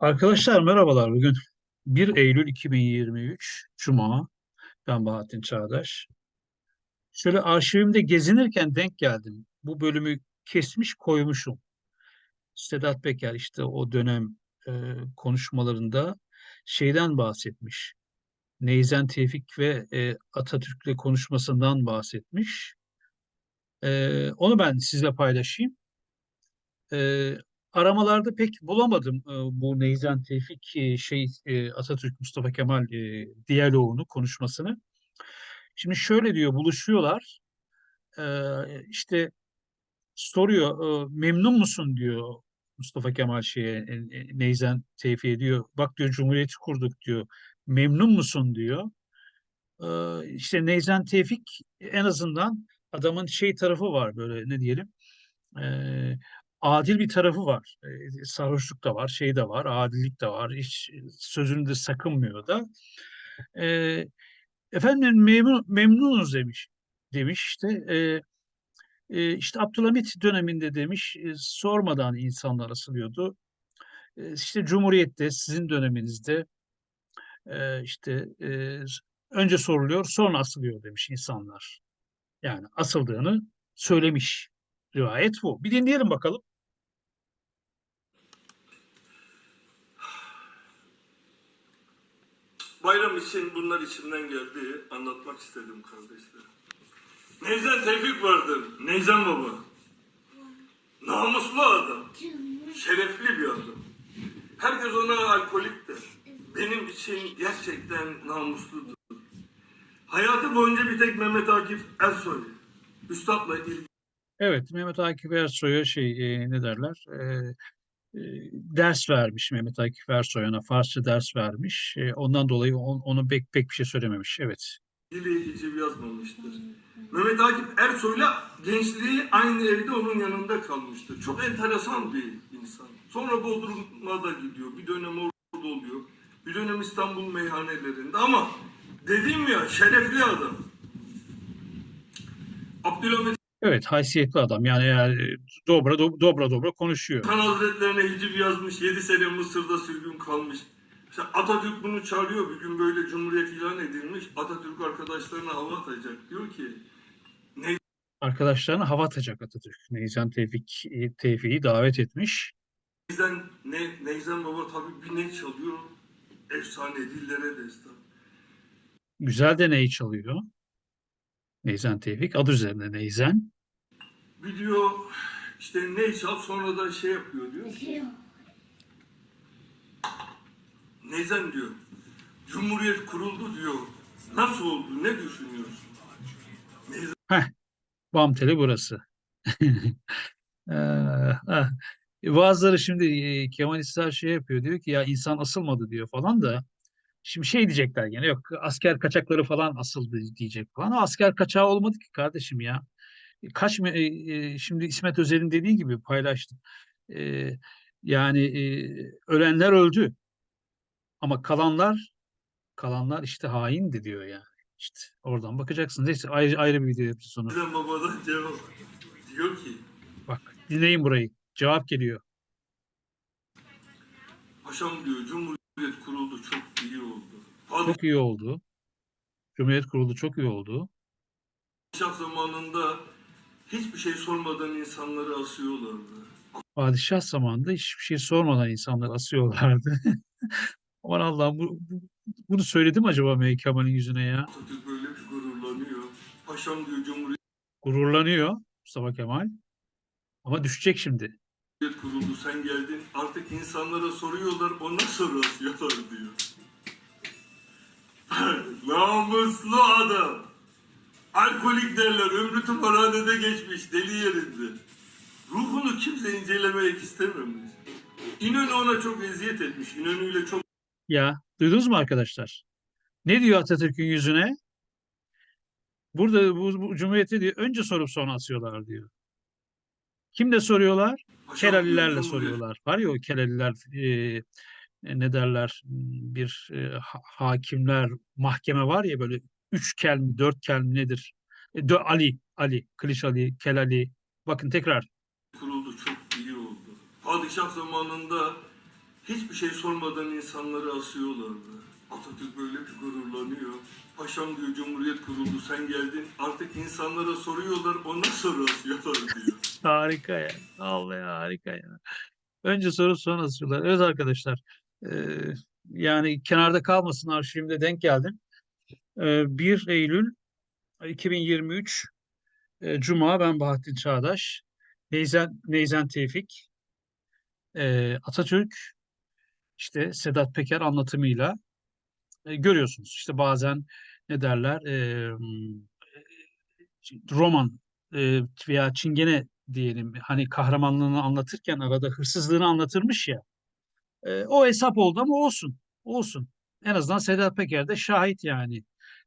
Arkadaşlar merhabalar. Bugün 1 Eylül 2023 Cuma. Ben Bahattin Çağdaş. Şöyle arşivimde gezinirken denk geldim. Bu bölümü kesmiş koymuşum. Sedat Peker işte o dönem e, konuşmalarında şeyden bahsetmiş. Neyzen Tevfik ve e, Atatürk'le konuşmasından bahsetmiş. E, onu ben sizle paylaşayım. E, aramalarda pek bulamadım bu Neyzen Tevfik şey Atatürk Mustafa Kemal diyaloğunu konuşmasını. Şimdi şöyle diyor buluşuyorlar. İşte soruyor memnun musun diyor Mustafa Kemal şeye e, e, Neyzen Tevfik'e diyor. Bak diyor Cumhuriyeti kurduk diyor. Memnun musun diyor. İşte Neyzen Tevfik en azından adamın şey tarafı var böyle ne diyelim e, adil bir tarafı var. E, sarhoşluk da var, şey de var, adillik de var. Hiç sözünü de sakınmıyor da. E, efendim memnun, memnunuz demiş. Demiş işte. E, e, işte Abdülhamit döneminde demiş e, sormadan insanlar asılıyordu. E, işte Cumhuriyet'te sizin döneminizde e, işte e, önce soruluyor sonra asılıyor demiş insanlar. Yani asıldığını söylemiş. Rivayet bu. Bir dinleyelim bakalım. Bayram için bunlar içimden geldi. Anlatmak istedim kardeşlerim. Neyzen Tevfik vardır. Neyzen baba. Namuslu adam. Şerefli bir adam. Herkes ona alkolik. Benim için gerçekten namusludur. Hayatı boyunca bir tek Mehmet Akif Ersoy. Üstadla ilgili Evet, Mehmet Akif Ersoy'a şey e, ne derler? E, ders vermiş Mehmet Akif Ersoy ona Farsça ders vermiş. Ondan dolayı on, onu pek pek bir şey söylememiş. Evet. hiciv yazmamıştır. Mehmet Akif Ersoy'la gençliği aynı evde onun yanında kalmıştır. Çok enteresan bir insan. Sonra Bodrum'a da gidiyor. Bir dönem orada oluyor. Bir dönem İstanbul meyhanelerinde ama dediğim ya şerefli adam. Abdülhamit Evet, haysiyetli adam. Yani eğer e, dobra do- dobra dobra konuşuyor. Han Hazretlerine hiciv yazmış. 7 sene Mısır'da sürgün kalmış. İşte Atatürk bunu çağırıyor. Bir gün böyle Cumhuriyet ilan edilmiş. Atatürk arkadaşlarına hava atacak. Diyor ki Arkadaşlarına hava atacak Atatürk. Neyzen Tevfik e, Tevfik'i davet etmiş. Neyzen, ne, Neyzen Baba tabii bir ne çalıyor? Efsane dillere destan. Güzel de neyi çalıyor? Neyzen Tevfik adı üzerinde Neyzen. Bir diyor işte ne çal sonra da şey yapıyor diyor. Neyzen diyor. Cumhuriyet kuruldu diyor. Nasıl oldu? Ne düşünüyorsun? Bam teli burası. Ah. Bazıları şimdi e, Kemalistler şey yapıyor diyor ki ya insan asılmadı diyor falan da şimdi şey diyecekler gene yok asker kaçakları falan asıldı diyecek falan. Ama asker kaçağı olmadı ki kardeşim ya. Kaç mı- e, e, şimdi İsmet Özel'in dediği gibi paylaştım. E, yani e, ölenler öldü. Ama kalanlar kalanlar işte haindi diyor yani. İşte oradan bakacaksınız. Neyse ayrı, ayrı bir video yapacağız onu. Baba'dan cevap. Diyor ki Bak dinleyin burayı. Cevap geliyor. Paşam diyor Cumhuriyet kuruldu çok iyi oldu. Padişah Çok iyi oldu. Cumhuriyet kuruldu çok iyi oldu. zamanında hiçbir şey sormadan insanları asıyorlardı. Padişah zamanında hiçbir şey sormadan insanlar asıyorlardı. Aman Allah'ım bu, bu- bunu söyledim acaba Melik Kemal'in yüzüne ya? Atatürk böyle bir gururlanıyor. Paşam diyor Cumhuriyet Gururlanıyor Mustafa Kemal. Ama düşecek şimdi. Kuruldu sen geldin. Artık insanlara soruyorlar ondan sonra asıyorlar diyor. Namuslu adam. Alkolik derler. Ömrü tımarhanede geçmiş. Deli yerinde. Ruhunu kimse incelemek istememiş. İnönü ona çok eziyet etmiş. İnönü'yle çok Ya duydunuz mu arkadaşlar? Ne diyor Atatürk'ün yüzüne? Burada bu, bu Cumhuriyeti diyor önce sorup sonra asıyorlar diyor. Kimle soruyorlar? Kelalilerle soruyorlar. Var ya o Kelaliler e, ne derler bir e, ha- hakimler mahkeme var ya böyle üç kel mi dört kel mi nedir? E, dö- Ali, Ali, Kılıç Ali, Kelali. Bakın tekrar kuruldu çok iyi oldu. Padişah zamanında Hiçbir şey sormadan insanları asıyorlardı. Atatürk böyle bir gururlanıyor. Paşam diyor Cumhuriyet kuruldu sen geldin. Artık insanlara soruyorlar ondan sonra asıyorlar diyor. Harika ya. Vallahi harika ya. Önce soru sonra sorular. Evet arkadaşlar. eee, yani kenarda kalmasın arşivimde denk geldim. Eee, 1 Eylül 2023 eee, Cuma ben Bahattin Çağdaş. Neyzen, Neyzen Tevfik. eee, Atatürk işte Sedat Peker anlatımıyla e, görüyorsunuz. İşte bazen ne derler eee, roman e, veya çingene diyelim hani kahramanlığını anlatırken arada hırsızlığını anlatırmış ya e, o hesap oldu ama olsun olsun en azından Sedat Peker de şahit yani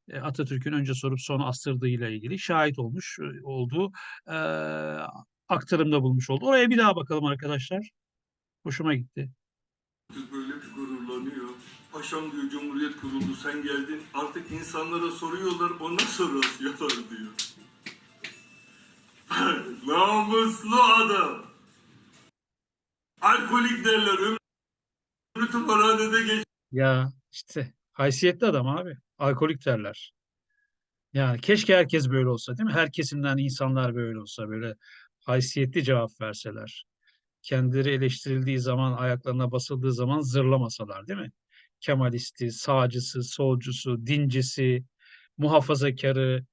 E, Atatürk'ün önce sorup sonra astırdığıyla ilgili şahit olmuş e, olduğu e, aktarımda bulmuş oldu. Oraya bir daha bakalım arkadaşlar. Hoşuma gitti. Böyle gururlanıyor. Paşam diyor Cumhuriyet kuruldu sen geldin. Artık insanlara soruyorlar ondan sonra asıyorlar diyor. Namuslu adam. Alkolik derler. Ömrü tımarhanede geç. Ya işte haysiyetli adam abi. Alkolik derler. Yani keşke herkes böyle olsa değil mi? Her kesimden insanlar böyle olsa, böyle haysiyetli cevap verseler. Kendileri eleştirildiği zaman, ayaklarına basıldığı zaman zırlamasalar değil mi? Kemalisti, sağcısı, solcusu, dincisi, muhafazakarı,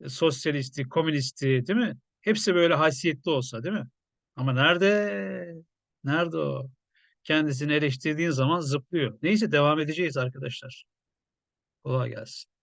e, sosyalisti, komünisti değil mi? Hepsi böyle haysiyetli olsa değil mi? Ama nerede? Nerede o? Kendisini eleştirdiğin zaman zıplıyor. Neyse devam edeceğiz arkadaşlar. Kolay gelsin.